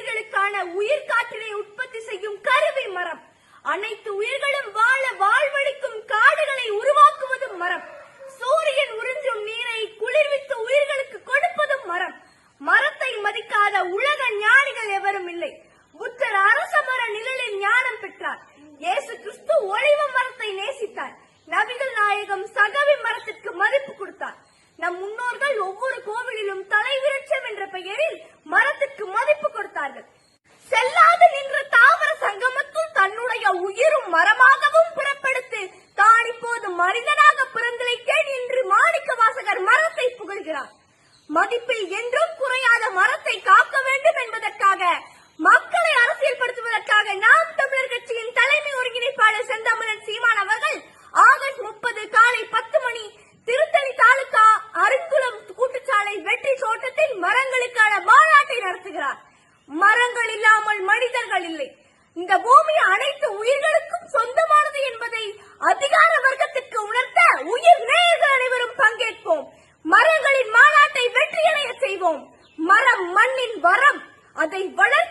உயிர்களுக்கான உயிர் காற்றினை உற்பத்தி செய்யும் கருவி மரம். அனைத்து உயிர்களும் வாழ வாழ்வளிக்கும் காடுகளை உருவாக்குவதும் மரம். சூரியன் உறிஞ்சும் நீரை குளிர்வித்து உயிர்களுக்கு கொடுப்பதும் மரம். மரத்தை மதிக்காத உலக ஞானிகள் எவரும் இல்லை. புத்தர் அரச மர நிழலில் ஞானம் பெற்றார். இயேசு கிறிஸ்து ஒளிவ மரத்தை நேசித்தார். நபிகள் நாயகம் சகவி மரத்திற்கு மதிப்பு கொடுத்தார். நம் முன்னோர்கள் ஒவ்வொரு கோவிலிலும் தலைவிருட்சம் என்ற பெயரில் மரத்திற்கு மதிப்பு கொடுத்தார்கள் செல்லாது நின்ற தாவர சங்கமத்துள் தன்னுடைய உயிரும் மரமாகவும் புறப்படுத்து தான் இப்போது மனிதனாக பிறந்திருக்கேன் என்று மாணிக்க வாசகர் மரத்தை புகழ்கிறார். மதிப்பில் என்றும் குறையாத மரத்தை காக்க வேண்டும் என்பதற்காக மக்களை அரசியல்படுத்துவதற்காக நாம் தமிழர் கட்சியின் தலைமை ஒருங்கிணைப்பாளர் செந்தமிழன் சீமான் அவர்கள் ஆகஸ்ட் முப்பது காலை பத்து மணி திருத்தணி தாலுகா அருங்குளம் கூட்டுச்சாலை வெற்றி தோட்டத்தில் மரங்களுக்கான மரங்கள் இல்லாமல் மனிதர்கள் இல்லை. இந்த பூமி அனைத்து உயிர்களுக்கும் சொந்தமானது என்பதை அதிகார வர்க்கத்திற்கு உணர்த்த உயிர் நேயர்கள் அனைவரும் பங்கேற்போம். மரங்களின் மாநாட்டை வெற்றியடைய செய்வோம். மரம் மண்ணின் வரம் அதை வளர்த்து